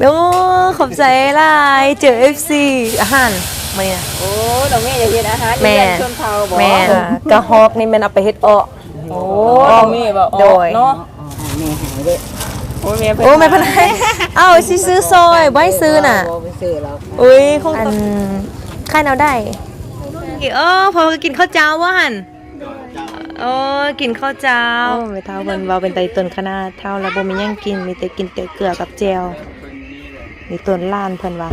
โอ้ขอบใจหลายเจอ FC อาหารมาเนี่ย โอ้ดอกแม่อย่าเฮ็ดอาหารแม่ เรียนชนเผ่าบ่แม่กระฮอกนี่แมันเอาไปเฮ็ดออกโอ้ดอกแม่บ่ออกโดย เนาะแม่หายเด้โอ้แม่โอ้ไม่เป็นไรเอ้าสิซื้อซอยไว้ซื้อน่ะบ่ไปซื้อหรอกอุ้ยคงอันค่ายเอาได้เออพอกินข้าวเจ้าว่านโอ้กินข้าวเจ้าไปเท่าเบิ่นเว้าเป็นไตต้นขนาดเท่าแล้วบ่มีหยังกินมีแต่กินแต่เกลือกับแจว นี่ต้นล้านเพิ่นว่า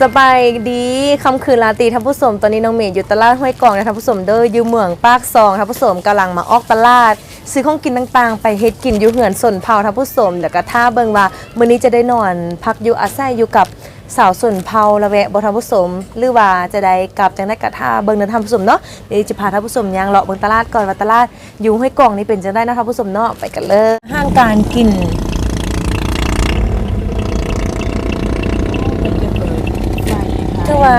สบายดีคำคืนราตีท่านผู้ชมตอนนี้น้องเมย์อยู่ตลาดห้วยกองนะท่านผู้ชมเด้ออยู่เมืองปากซองท่านผู้ชมกำลังมาออกตลาด ซื้อของกินต่างๆ ไปเฮ็ดกินอยู่เหือนสนเผาท่านผู้ชมเดี๋ยวก็ท่าเบิ่งว่ามื้อนี้จะได้นอนพักอยู่อาศัยอยู่กับสาวสนเผาละแวะบ่ท่านผู้ชมหรือว่าจะได้กลับจังได๋ก็ท่าเบิ่งเด้อท่านผู้ชมเนาะเดี๋ยวจะพาท่านผู้ชมย่างเลาะเบิ่งตลาดก่อนว่าตลาดอยู่ห้วยกองนี่เป็นจังได๋นะท่านผู้ชมเนาะไปกันเลยห้างการกิน คือ ว่า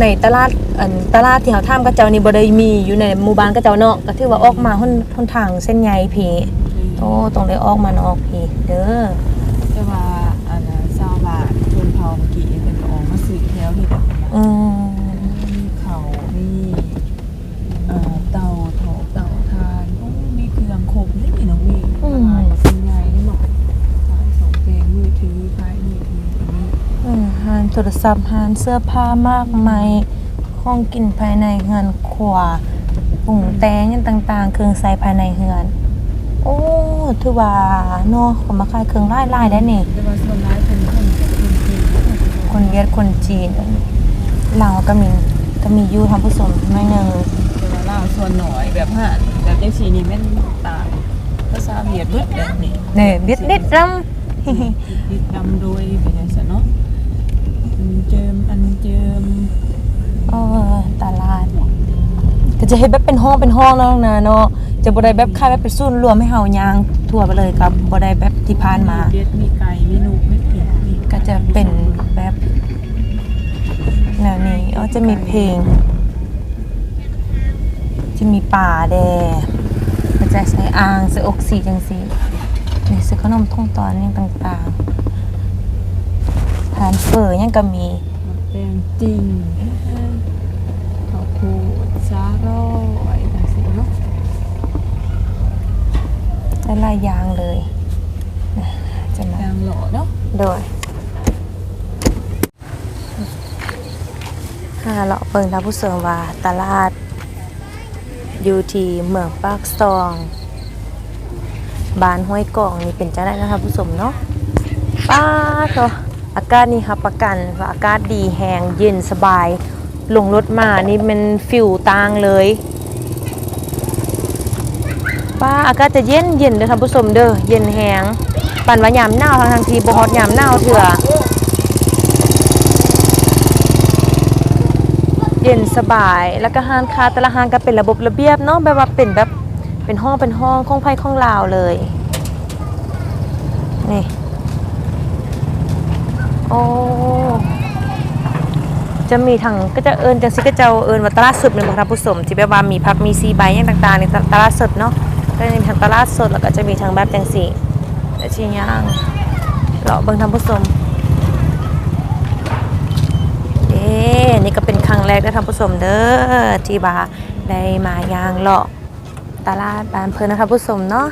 ในตลาดอันตลาดที่เขาทำกระเจ้านี่บ่ได้มีอยู่ในหมู่บ้านกระเจ้าเนาะก็ถือว่าออกมาหนหนทางเส้นใหญ่พี่โอ้ตรงได้ออกมานอกพี่เด้อแต่ว่าอันน่ะชาวบ้านชนเผ่าเมื่อกี้เพิ่นก็ออกมาซื้อแถวนี่แหละ อืม มีเขามีเอ่อเตาเถาเตาทานโอ้มีเครื่องครบเลยนี่น้องมีขายเส้นใหญ่นี่เนาะขายสองเพลงมือถือขายมือถืออันนี้ อืม หานโทรศัพท์หานเสื้อผ้ามากมายของกินภายในเฮือนขวาปรุงแต่งอันต่าง ๆ เครื่องใช้ภายในเฮือน โอ้ถือว่าเนาะก็มาขายเครื่องหลายๆได้นี่แต่ว่าส่วนร้ายเป็นคนคนจีนคนเวียดคนจีนลาวก็มีก็มีอยู่ทำผสมน้อยหนึงแต่ว่าเราส่วนหน่อยแบบห่านแบบจังสีนี่แม่นตายภาษาเวียดเบิดแบบนี้เนี่ยเบียดเด็ดรติดดำโดยเป็นจังซั่น เนาะอันเจิมอันเจิมำเออตลาด ก็จะเห็นแบบเป็นห้องเป็นห้องแล้วนะเนาะจะบ่ได้แบบค่ายแบบเป็นศูนย์รวมให้เฮายางทั่วไปเลยครับบ่ได้แบบที่ผ่านมา เด็ดมีไก่มีหนูมีเผ็ดมีก็จะเป็นแบบแนวนี้อ๋อจะมีเพลง จะมีป่าแดก็จะใส่อ่างใส่อกสีจังสีนี่ซื้อขนมท่องตอนนี่ต่างๆทานเฟอร์ยังก็มี มันแดงจริงข้าวโพดสาหร่ายจังซี่เนาะได้หลายอย่างเลยนะจะมาแดงหล่อเนาะโดยค่ะเราะเปิงท่านผู้ชมว่าตลาดอยู่ที่เมืองปากซองบ้านห้วยกองนี่เป็นจังไดนะคะผู้ชมเนาะป้าเถอะ อากาศนี่ครับประกันว่าอากาศดีแหงเย็นสบาย ลงรถมานี่มันฟิวตางเลยป้าอากาศจะเย็นเย็นเด้อท่านผู้ชมเด้อเย็นแหงปั่นว่ายามหนาวทางทางทีบ่ฮอดยามหนาวเถื่อเย็นสบายแล้วก็ห้านคาแต่ละห้านก็เป็นระบบระเบียบเนาะแบบว่าเป็นแบบเป็นห้องเป็นห้องของไผ่ของลาวเลยนี่ โอ้จะมีทางก็จะเอิญจังสิก็จะเอิญว่าตลาดสดหนึ่งท่านผู้ชมที่แบบว่ามีพักมีซีใบอย่างต่างๆในตลาดสดเนาะก็จะมีทางตลาดสดแล้วก็จะมีทางแบบจังสีและชิ้นย่างเราเบิ่งทำผู้ชมเอ๊นี่ก็เป็นครั้งแรกได้ท่านผู้ชมเด้อที่บาได้มายางเลาะตลาดบานเพิ่นนะคะผู้ชมเนาะ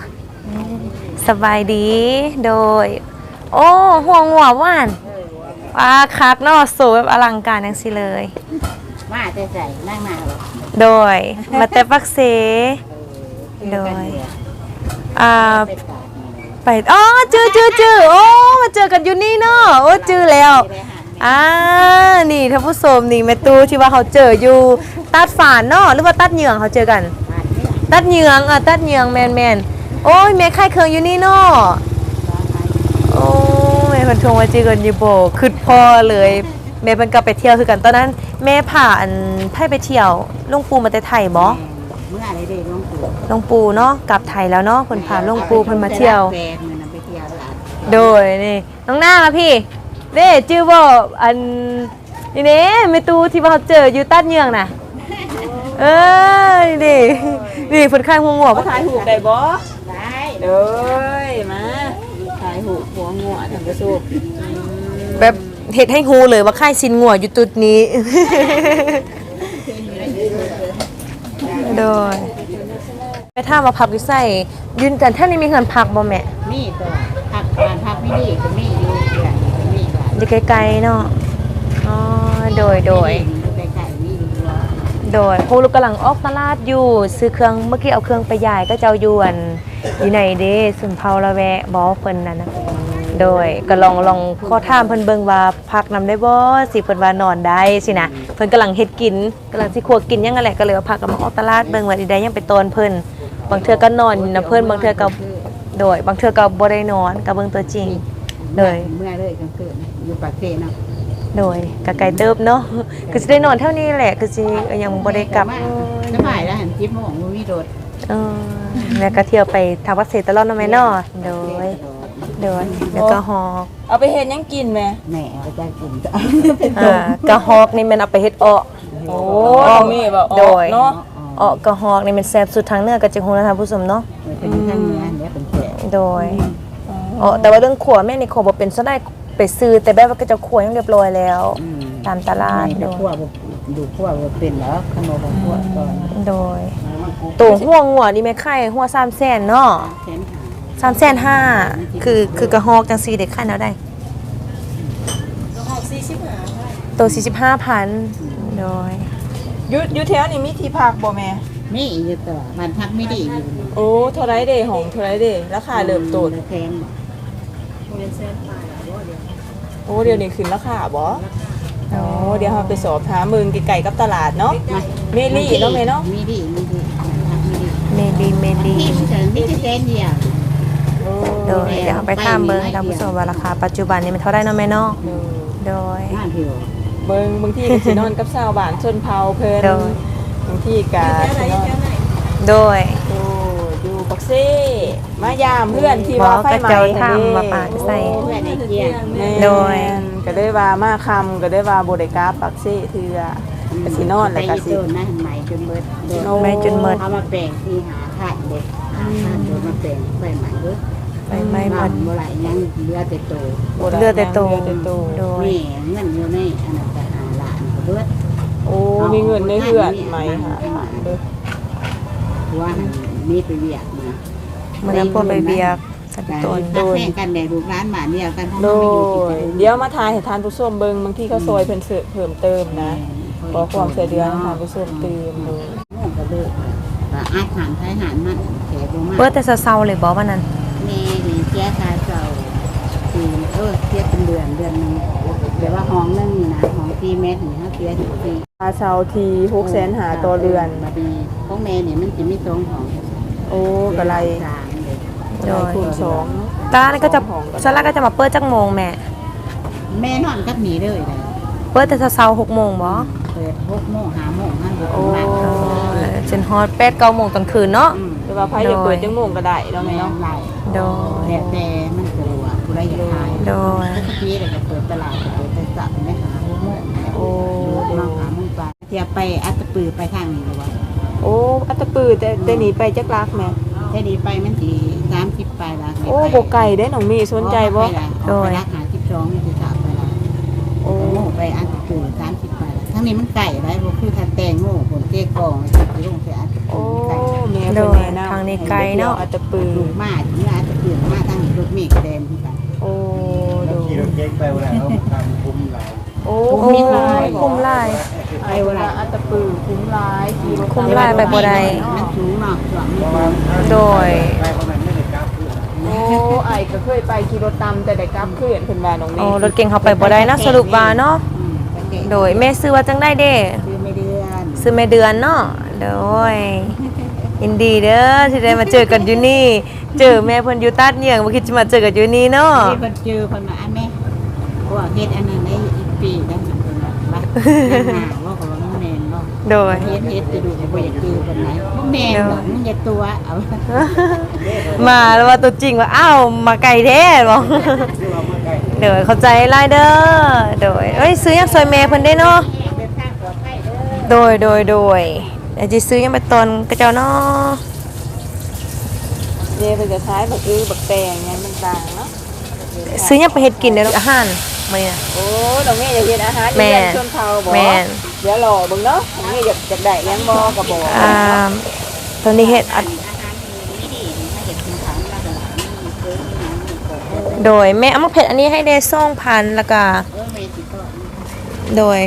สบายดีโดย โอ้ห่วงหัวว่าน ว้าคักเนาะสวยแบบอลังการจังสิเลย มาแต่ใส่นั่งมาหรอกโดยมาแต่ปักเสโดยอ่าเป็นกาดนี่ไปอ๋อจื้อจื้อจื้อโอ้มาเจอกันอยู่นี่เนาะโอ้จื้อแล้วไปหาอ่านี่ท่านผู้ชมนี่แม่ตูที่ว่าเขาเจออยู่ตัดฝานเนาะหรือว่าตัดเหยืองเขาเจอกัน บ้านนี่ตัดเหยืองอะตัดเหยืองแมนแมนโอ้ยแม่ค่ายเคืองอยู่นี่เนาะบ้านไปโอ้ แม่เพิ่นโทรมาเจอกันอยู่โบคือพอเลยแม่เพิ่นกลับไปเที่ยวคือกันตอนนั้นแม่พาอันไผไปเที่ยวลุงปูมาแต่ไทยบ่เมื่ออะไรได้น้องปู่ลุงปูเนาะกลับไทยแล้วเนาะเพิ่นพาลุงปูเพิ่นมาเที่ยวแฟนมันนำไปเที่ยวหลานโดยนี่น้องหน้ามาพี่เด้จื้อบ่อันนี่เน่แม่ตูที่ว่าเขาเจออยู่ตัดเหยืองน่ะเอ้ยนี่นี่เพิ่นข้างหัวหัวก็ถ่ายหูปได้บ่ได้เด้ยมาถ่ายหูหัวงัวท่านผู้ชม แบบเฮ็ดให้ฮู้เลยว่าค่ายซินงัวอยู่จุดนี้ โดยไปถามว่าพักอยู่ไสยืนกันแท่นี้มีเงินพักบ่แม่มีตัวผักการผักไม่ดีก็มีอยู่เดือนก็มีว่าอยู่ไกลๆเนาะอ๋อโดยโดยไปไก่มีอยู่ว่าโดยครูลูกกำลังออกตลาดอยู่ซื้อเครื่องเมื่อกี้เอาเครื่องไปยายก็เจ้าอยวนอยู่ไหนเด้สุนเผาละแวะบอเพิ่นนั่นนะ โดยก็ลองลองข้อถามเพิ่นเบิ่งว่าพักนำได้บ่สิเพิ่นว่านอนได้สินะเพิ่นกำลังเฮ็ดกินกำลังสิครัวกินหยังนั่นแหละก็เลยว่าพักก็มาออกตลาดเบิ่งว่าได้ยังไปตอนเพิ่นบางเทื่อก็นอนอยู่นะเพิ่นบางเทื่อก็โดย บางเทื่อก็บ่ได้นอนก็เบิ่งตัวจริงโดยเมื่อเลยกลางคืนอยู่ปากเซเนาะโดยก็ไกลเติบเนาะคือสิได้นอนเท่านี้แหละคือสิยังบ่ได้กลับสบายแล้วหันจิ๊บโมงบ่มีโดดเออแล้วก็เที่ยวไปทางวัดเศรษฐตลอดเนาะแม่เนาะโดย โดยแล้วก็ฮอกเอาไปเฮ็ดหยังกินแม่แหม่ไปจ้างกินจ้ะอ่ากะฮอกนี่แมันเอาไปเฮ็ดออกโอ้น้องมีบ่ออกโดยเนาะออกกะฮอกนี่มันแซ่บสุดทางเหนือก็จังฮู้นะท่านผู้ชมเนาะเป็นทางเหนือเดี๋ยวเป็นแก่โดยอ๋อแต่ว่าเรื่องขัวแม่นี่ขัวบ่เป็นซะได้ไปซื้อแต่แบบว่าก็จะขัวยังเรียบร้อยแล้ว ตามตลาดดูโดยขั้วบ่ดูขั้วบ่เป็นแล้วขนมบ่ขั้วก่อนโดยตัวห่วงหัวนี่แม่ไข่หัว3แสนเนาะแขนหา สามแสนห้าคือคือกระหอกจังซีเด็กขายแล้วได้ตัวสี่สิบห้าพันโดยอยู่อยู่แถวนี้มีที่พักบ่แม่มีอยู่ตัวมันพักไม่ดีอยู่โอ้เท่าไรเด้ของเท่าไรเด้ราคาเริ่มต้นแพงโอ้เดี๋ยวนี้ขึ้นราคาบ่โอ้เดี๋ยวเราไปสอบถามมึงไกลๆกับตลาดเนาะเมลี่เนาะแม่เนาะมีดีมีดีพักไม่ดีเมดีเมดีที่มันถึงนี่จะเส้นเดียว โอ้โดยเดี๋ยวเอาไปถามเบิร์ตามผู้ชมว่าราคาปัจจุบันนี้มันเท่าไรเนาะแม่เนาะโดย ห้าผิวเบิ่งบางทีก็สินอนกับชาวบ้านชนเผ่าเพิ่นโดย บางทีก็สินอนโดย โอ้อยู่ปักเซ่มายามเพื่อนที่บอว่ากไฟก็ไหม้เจ้าทำมาปากใส่เพื่อนในเกียร์แม่นโดย ก็ได้ว่ามาคำก็ได้ว่าบ่ได้กราบปักเซ่เทื่อก็สินอนแล้วก็สิ โดนนะใหม่จนเบิดโดนโอ้แม่จนเมิดเอามาแปลงที่หาธาตุเด็กหาธาตุโดนมาแปลงไฟใหม่เบิด ไปไม่หมดเมื่อไหร่ยังเหลือแต่โตบ่ได้เลือดแต่โตเลือดแต่โตโดยนี่เงินอยู่ในอันนั้นก็หาหลานก็เบิดโอ้มีเงินในเฮือนไหมค่ะเด้อว่ามีไปเวียกนะเมื่อนั้นพวกไปเบียกสันตนโดนแข่งกันแดดลูกร้านบาทเดียวกันโดยเดี๋ยวมาทายให้ทานผู้ชมเบิ่งบางทีเขาซอยเพิ่นเสริมเพิ่มเติมนะขอความช่วยเหลือให้ทานผู้ชมเติมโดยม่วงก็เลิกก็อาหารไทยอาหารมันแขกบ่มาเปิดแต่เช้าๆเลยบอกว่านั้น แม่นี่เสียค่าเจ้าปีเออเสียเป็นเดือนเดือนหนึงแต่ว่าห้องนึงนี่นะห้องที่เมตรนี่ฮะเสียถึงปีค่าเช่าที่600,000หาต่อเดือน บัดนี้ของแม่นี่มันสิมีสองห้องโอ้ก็ไรสามเลยโดยคูณสองตานี่ก็จะซาร่าก็จะมาเปิดจักโมงแม่ แม่นอนกับหนีเลยเลยเปิดแต่เช้าๆหกโมงบ่เปิดหกโมงห้าโมงห้าโมงโอ้มากเออจนฮอดแปดเก้าโมงตอนคืนเนาะ อืม แต่ว่าไผอยากเปิดจังโมงก็ได้เนาะแม่แม่เนาะไหลโดยแต่แต่มันกลัวผู้ใดอยากขายโดยปกติเลยก็เปิดตลาดเปิดแต่จับไม่หาหกโมงโอ้มาหาโมงปลาเทียบไปอัตตปือไปทางนี้หรือวะโอ้อัตตปือแต่แต่หนีไปจักลักแม่แค่นี้ไปมันสีสามสิบไปละโอ้บ่ไกลเด้น้องมีสนใจบ่โดยรักหาสิบสองมันจะจับไปละโอ้โง่ไปอันตื่นสามสิบไปละทั้งนี้มันไก่ไรบ่คือทันแตงโง่ผลเจ๊กองจะไปลงไปอัน โอ้ไก่แม่โดเพิ่นยแนะนำทางนี้ไกลเนาะ อัตตปือ ลูกมาถึงอันตื่นมาทั้งนี้รถเมฆกระเด็นที่กันโอ้ดูขี่รถเก๊กไปเวลาเขาทำคุ้มหลายโอ้โอ้ยคุ้มหลาย ไอ้เวลาอัตตปือคุ้มหลายขี่รถคุ้มหลายไปบ่ได้ มันสูงเนาะส่วนเพมันราะว่าโดย ไปเพราะมันไม่ได้กราฟเพื่อนโอ้ไอ้ก็เคยไปขี่รถตามแต่ได้กลับคืนเพิ่นว่าน้องโอ้นี่รถเก่งเขาไปบ่ได้นะสรุปว่าเนาะ อืมโอเคโดยแม่ซื้อว่าจังได้เด้ คือไม่เดือนซื้อแม่เดือนเนาะ โดยยินดีเด้อที่ได้มาเจอกันอยู่นี่ เจอแม่เพิ่นอยู่ตัดเหยี่ยงบ่คิดจะมาเจอกันอยู่นี่เนาะที่เพิ่นเจอเพิ่นมาอันแม่ว่าเฮ็ดอันนั้นได้อีกปีได้มันเพิ่นว่าบัดหน้าว่าก็ว่ามันแม่นเนาะโดยเฮ็ดเฮ็ดจะดูก็บ่อยากเจอเพิ่นไหนบ่แม่นหรอกมึงอย่าตัวเอามาแล้วว่าตัวจริงว่าอ้าวมาไกลแท้บ่เดี๋ยวเข้าใจหลายเด้อโดยเอ้ยซื้อหยังซอยแม่เพิ่นได้เนาะเดินทางปลอดภัยเด้อโดยโดยโดย เดี๋ยวจะซื้อยังไปตอนกระเจ้าเนาะเด้เพิ่นจะใช้บักอือบักแตงหยังต่างๆเนาะซื้อหยังไปเฮ็ดกินเด้ออาหารมื้อนี้นะโอ้น้องเมย์อยากเห็นอาหารแม่เรียนชนเผ่าบ่แม่นเดี๋ยวรอเบิ่งเนาะน้องเมย์อยากอยากได้หยังบ่ก็บอกอ่าตอนนี้เฮ็ดอัดอาหารไม่ดีถ้าเห็ดกินถังแล้วก็มีเกลือมีน้ำมีกรดโดยแม่เอามาเผ็ดอันนี้ให้ได้2,000แล้วก็เออเมสิก็โดย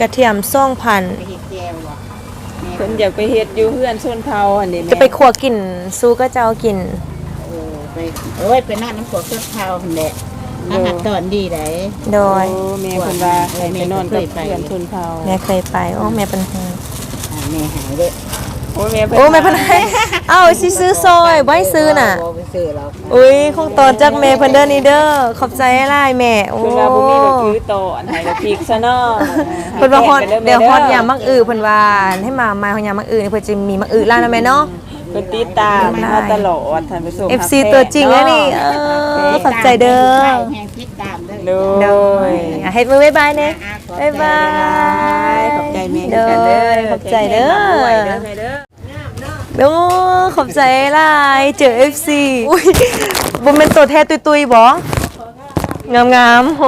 กระเทียม2,000ไปเห็ดแก้วว่ะแม่ เพิ่นอยากไปเฮ็ดอยู่เพื่อนชนเผ่าอันนี้แม่จะไปขัวกินสู้ก็จะเอากินเออไปเอ้ยไปนั่งน้ำขวดเครื่องเท้าหั่นแหละอาหารตอนดีไหน โดโอ้ยแม่เพิ่นว่าให้ไปนอนกับเพื่อนชนเผ่าแม่เคยไปโอ้แม่เป็นห่วงอ่าแม่หายเด้อโอ้แม่เพิ่นโอ้แม่เพิ่นให้เอ้าสิซื้อซอยบ่ให้ซื้อน่ะ บ่ไปซื้อหรอกอุ้ยคงตอนจากแม่เพิ่นเด้อนี่เด้อขอบใจหลายแม่โอ้ เพิ่นว่าบ่มีก็คือโตอันไหนก็พริกซะเนาะเพิ่นว่าฮอดให้แกงไปเดี๋ยวฮอดแม่ยามมักอือเพิ่นว่าให้มามาฮอดยามมักอือนี่เพิ่นจะมีมักอือร้านนะแม่เนาะ เพิ่นติดตามมาตลอดท่านผู้ชม FC ตัวจริงแล้วนี่เออขอบใจเด้อแห้งพิษตามเด้อ โดโดยยอะเฮ็ดมือบ๊ายบายเด้อ่าขอบ๊ายบายขอบใจแม่เด้อกันเด้อขอบใจเด้อขอบใจแม่เด้อ โอ้ขอบใจหลายเจอ FC อุ้ยบ่แม่นตัวแท้ตุยๆบ่งามๆโห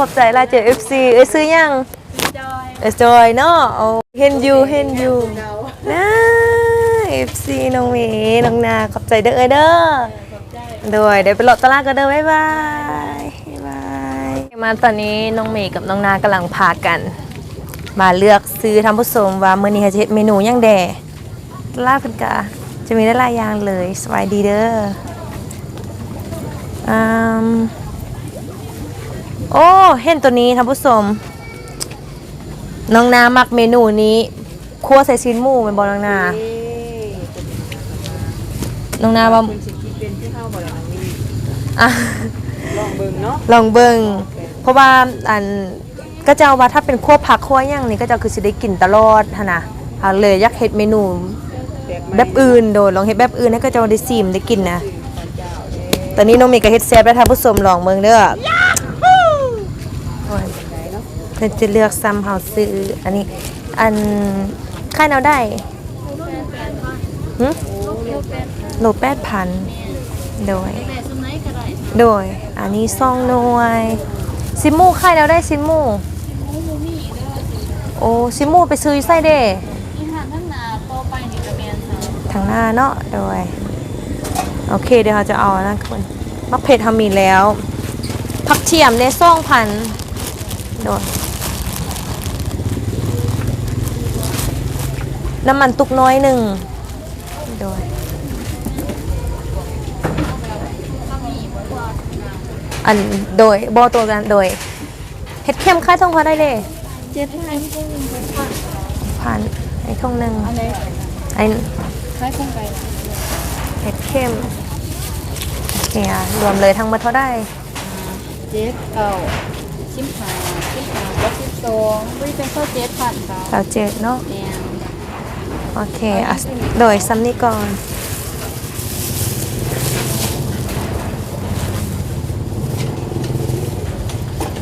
ขอบใจหลายเจอ FC เอ้ยซื้อยังเออจอยเนาะโอ้เห็นอยู่เห็นอยู่นะ FC น้องเมย์น้องนาขอบใจเด้อเอ้ยเด้อโดยเดี๋ยวไปเลาะตลาดกันเด้อบ๊ายบายบ๊ายบายมาตอนนี้น้องเมย์กับน้องนากำลังพากัน มาเลือกซื้อทำผู้ชมว่ามื้อนี้เขาจะเฮ็ดเมนูหยังแดต ลาดเพิ่นกะจะมีได้หลายอย่างเลยสบายดีเด้ออืมโอ้เห็นตัวนี้ท่านผู้ชมน้องนามักเมนูนี้คั่วใส่ชิ้นหมูเป็นบอน้องนาน้องนาว่าคุณสิคิดเป็นที่เฮาบ่ล่ะน้องนี่อะลองเบิ่งเนาะลองเบิงเพราะว่าอันก็จะว่าถ้าเป็นคั่วผักคั่วหย่างนี้ก็จะคือสิได้กินตลอดหั้นนะเอาเลยอยากเฮ็ดเมนู แบบอื่นโดยลองเฮ็ดแบบอื่นให้ก็จะได้ซีมได้กินนะ ตอนนี้น้องเมย์ก็เฮ็ดแซ่บแล้วท่านผู้ชมลองเบิ่งเด้อเพิ่นจะเลือกซ้ำเฮาซื้ออันนี้ อันค่ายแนวได้หึโลแปดพันโดย โดย อันนี้ซองหน่วยซิมูค่ายแนวได้ซิมูโอ้ซิมูไปซื้อไส้เด้ ทางหน้าเนาะโดยโอเคเดี๋ยวเราจะเอานะคุณมะเผ็ดทำมีแล้ว ผักเทียมในซ่องพันโดยน้ำมันตุกน้อยหนึ่งโดยอันโดยบอตัวกันโดยเห็ดเข้มค่ายทองพอได้เลยเจ็ดพันพันไอ้ทองหนึ่งอะไรไอ้ คล้ายโครงไก่เห็ดเข้มโอเคอะรวมเลยทั้งหมดเท่าได้เจ็ดเก้าสิบห้าสิบห้าก็สิบสองบริเป็นข้าวเจ็ดพันเก้าเราเจ็ดเนาะแนวโอเคอะโดยซัมนี่ก่อน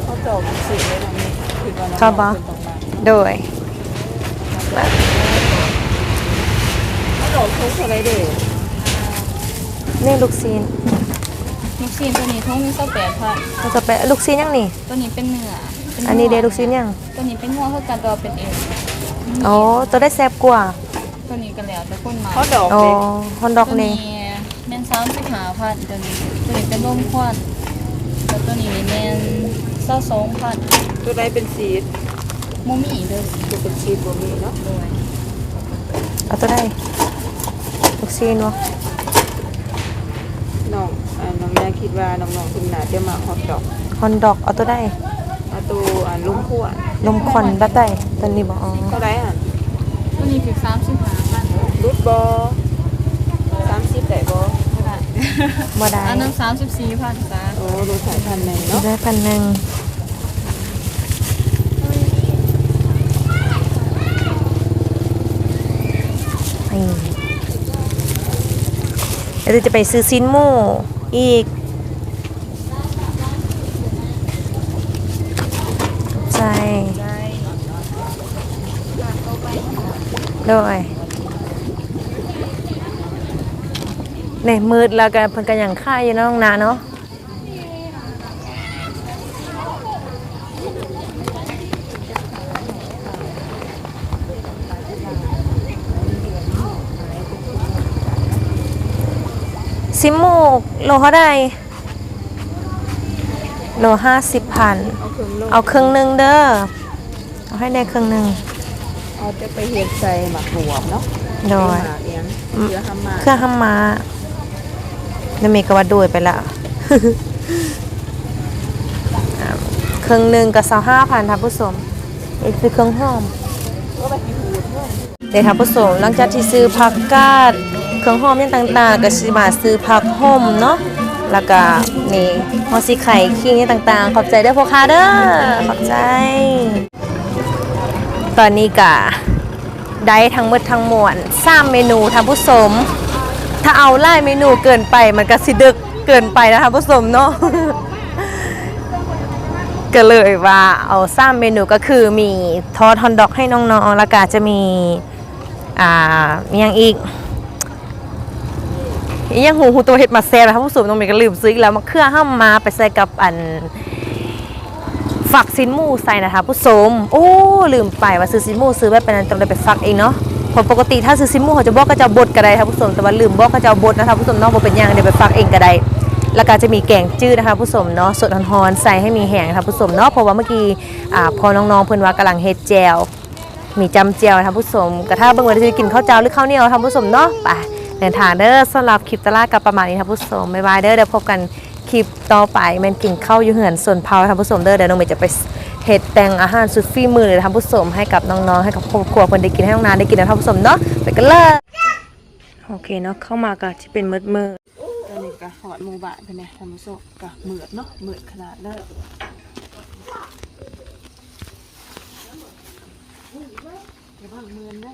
เขาจบสิเลยน้องนี่คิดว่าน้องเข้าบ่เพิ่นต้องมาโดยเขาดอก ทุกเท่าไหร่เด้อนี่ลูกซีนลูกชิ้นตัวนี้ท้องมีเส้าแปดพันเราจะไปลูกซีนยังนี่ ตัวนี้เป็นเนื้อป็อันนี้เดหัวลูกซีนยัง ตัวนี้เป็นหัวเท่ากันตัวเป็นเอวอ๋อตัวได้แซบกว่า ตัวนี้กันแล้วแต่คนมาเขาดอกอ๋อเด็กฮอนดอกตัวนี่นี้แมนสามสิบห้าพันตัวนี้ตัวนี้เป็นร่มควันแล้วตัวนี้แมนเศร้าสองพันตัวใดเป็นสีดโมมี่เด้อตัวเป็นสีดบ่มีเนาะด้วยเอาตัวได้ลู กซีนวะน้องอ่าน้องแม่คิดว่าน้องๆคุณน่าจะมาฮอตดอกฮอนดอกเอาตัวได้เอาตัวอ่าลุงคั่วลมควันแบบได้ตัวนี้บอกอ๋อเท่าไหร่อะตัวนี้คือสามสิบห้าพันรุดบ่30ได้บ่บ่ได้อันนั้นสามสิบสี่พันจ้าโอ้ดูสายพันธุ์ไหนเนาะได้พันหนึ่งนี่ เดี๋ยวจะไปซื้อซินมูอีกใช่ด้วยเนี่ยมืดแล้วกันเพิ่นกันอย่างค่ายอยู่เนาะน้องนาเนาะ ซิมหมูกโลเท่าใดโลห้าสิบพันเอาเครื่องโลเอาครึ่งหนึ่งเด้อเอาให้ได้ครึ่งหนึ่งเอาจะไปเฮ็ดใส่หมักบวบเนาะโดยหมักเอียงเดี๋ยวทำมาเครื่องห้ามมาเดยวเมกว่าโดยไปละอ่าครึ่งหนึ่งกับสาวห้าพันท่านผู้ชมนี่คือเครื่องหอมเดี๋ยวท่านผู้ชมหลังจากที่ซื้อผักกาด เครื่องหอมอย่างต่างๆก็สิมาซื้อผักห่มเนาะแล้วก็นี่ฮอสิไข่ขิงอย่างต่างๆ ขอบใจเด้อพ่อค้าเด้อขอบใจ ตอนนี้กะได้ทั้งหมดทั้งมวลสร้ามเมนูท่านผู้ชมถ้าเอาไล่เมนูเกินไปมันก็สิดึกเกินไปนะคะผู้ชมเนาะก็เลยว่าเอาสร้ามเมนูก็คือมีทอดฮอนดอกให้น้องๆแล้วก็จะมีอ่ามีอย่างอีก อีย่างหูหูตัวเห็ดมาแซ่บนะคะผู้ชมน้องเมย์ก็ลืมซื้ออีกแล้วมาเครื่องห้ามมาไปใส่กับอันฝักซินมูใส่นะคะผู้ชมโอ้ลืมไปว่าซื้อซินมูซื้อไว้เป็นอันต้องได้ไปฝักเองเนาะเพอปกติถ้าซื้อซินมูเขาจะบอกก็จะบดก็ได้ค่ะผู้ชมแต่ว่าลืมบอกก็จะบดนะคะผู้ชมเนาะบ่เป็นยังเดี๋ยวไปฝักเองก็ได้แล้วก็จะมีแกงจืดนะคะผู้ชมเนาะสดฮอนๆใส่ให้มีแห้งนะคะผู้ชมเนาะเพราะว่าเมื่อกี้อ่าพอน้องๆเพิ่นว่ากำลังเฮ็ดแจวมีจำแจวนะคะผู้ชมกระถ้าเบิ่งว่าจะกินข้าวเจ้าหรือข้าวเหนียวนะคะผู้ชมเนาะไป เดินทางเด้อสำหรับคลิปตลาดกับประมาณนี้ค่ะผู้ชมบ๊ายบายเด้อเดี๋ยวพบกันคลิปต่อไปแมันกินข้าวอยู่เหือนส่วนเผาท่านผู้ชมเด้อเดี๋ยวน้องเมย์จะไปเฮ็ดแต่งอาหารสุดฝีมือเลยท่านผู้ชมให้กับน้องๆให้กับครอบครัวเพิ่นได้กินให้น้องนานได้กินนะท่านผู้ชมเนาะไปกันเลยโอเคเนาะเข้ามาก็จะเป็นมืดมืดตอนนี้ก็หอดหมู่บ้านเพิ่นแหละท่านผู้ชมก็เหมือดเนาะเหมือดขนาดเด้ออย่าเพิ่งเมือนนะ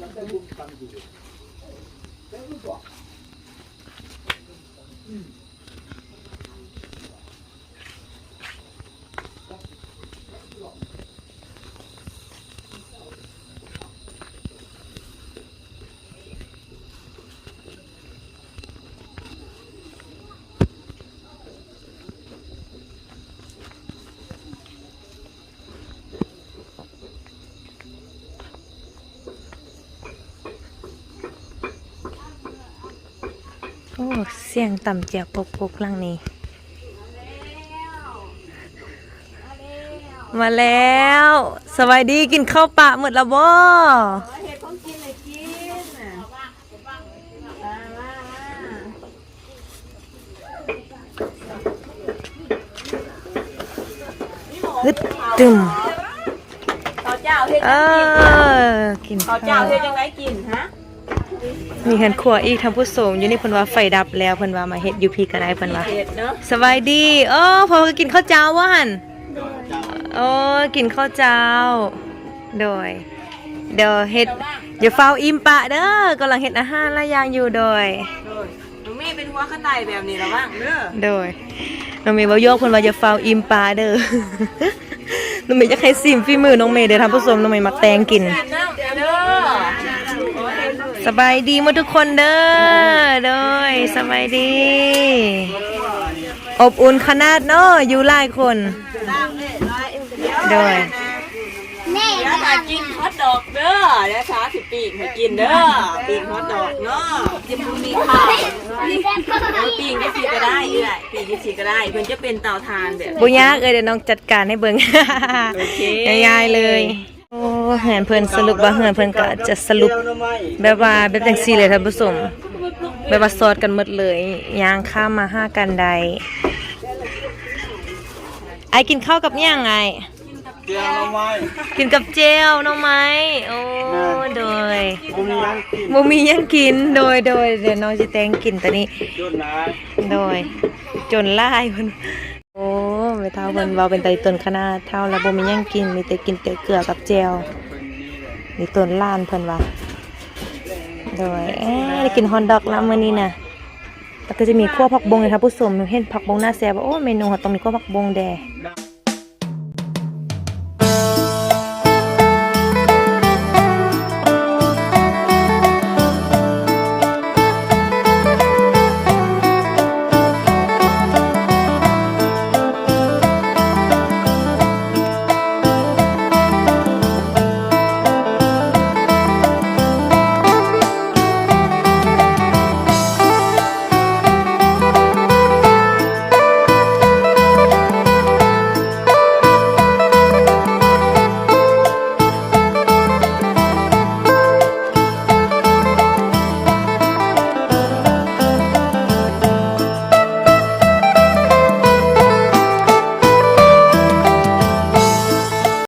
โอ้เสียงต่ำเจียกปกปกๆหลังนี้ มาแล้ว สวัสดีกินข้าวปะหมดแล้วบ่เฮ็ดของกินเลยกินน่ะมามามาฮึดตึมข้าวเจ้าเฮ็ดเออกินข้าวเจ้าเฮ็ดจังไดกินฮะ มีเห็นขัวอีกทางผู้สูงอยู่นี่เพิ่นว่าไฟดับแล้วเพิ่นว่ามาเฮ็ดอยู่พี่ก็ได้เพิ่นว่าเฮ็ดเนาะสบายดีโอ้พอก็กินข้าวเจ้าว่าหั่นโอ้กินข้าวเจ้า โดยเดี๋ยวเฮ็ดอย่าเฝ้าอิ่มปะเด้อกำลังเฮ็ดอาหารหลายอย่างอยู่โดยโดยหนูมีเป็นหัวข้างในแบบนี้แล้วบ้างเด้อโดยน้องเมย์บอกโยกเพิ่นว่าอย่าเฝ้าอิ่มปลาเด้อน้องเมย์จะให้ซิมฝีมือน้องเมย์เด้อท่านผู้ชมน้องเมย์มักแตงกินเด้อเด้อ สบายดีหมดทุกคนเด้อโดยสบายดี อบอุ่นขนาดเนาะอยู่หลายคนโดยเดี๋ยวถ้ากินฮอทดอกเด้อเดี๋ยวช้าสิปีกให้กินเด้อปีกฮอทดอกเนาะจะมีข้าวปีกได้สีก็ได้เอื้อยปีกได้สีก็ได้เพิ่นจะเป็นเตาทานแบบบุญยากเอ้ยเดี๋ยวน้องจัดการให้เบิ่งโอเคง่ายๆเลย โอ้เหือนเพิ่นสรุปว่าเหือนเพิ่นก็จะสรุปแบบว่าแบบจังซี่เลยท่านผู้ชมแบบว่าซอดกันหมดเลยย่างข้ามมาห้ากันใดไอกินข้าวกับย่างไงเจียวหน่อไม้กินกับเจลหน้องไม้โอ้โดยบ่มีหยังกินบ่มีหยังกินโดยโดยเดี๋ยวน้องสิแตงกินตอนนี้จนนายโดย จนล่ายเพิ่นโอ้ ไปเท่าเพิ่นเว้าเป็นไตต้นขนาเท่าแล้วบ่มีหยังกินมีแต่กินแต่เกลือกับแจวนี่ต้นล้านเพิ่นว่าโดยเอ๊ะได้กินฮอนดอกแล้วมื้อนี้น่ะแล้วก็จะมีคั่วผักบงนะครับผู้ชมเห็นผักบงหน้าแซ่บว่าโอ้เมนูเขาต้องมีคั่วผักบงแดดัง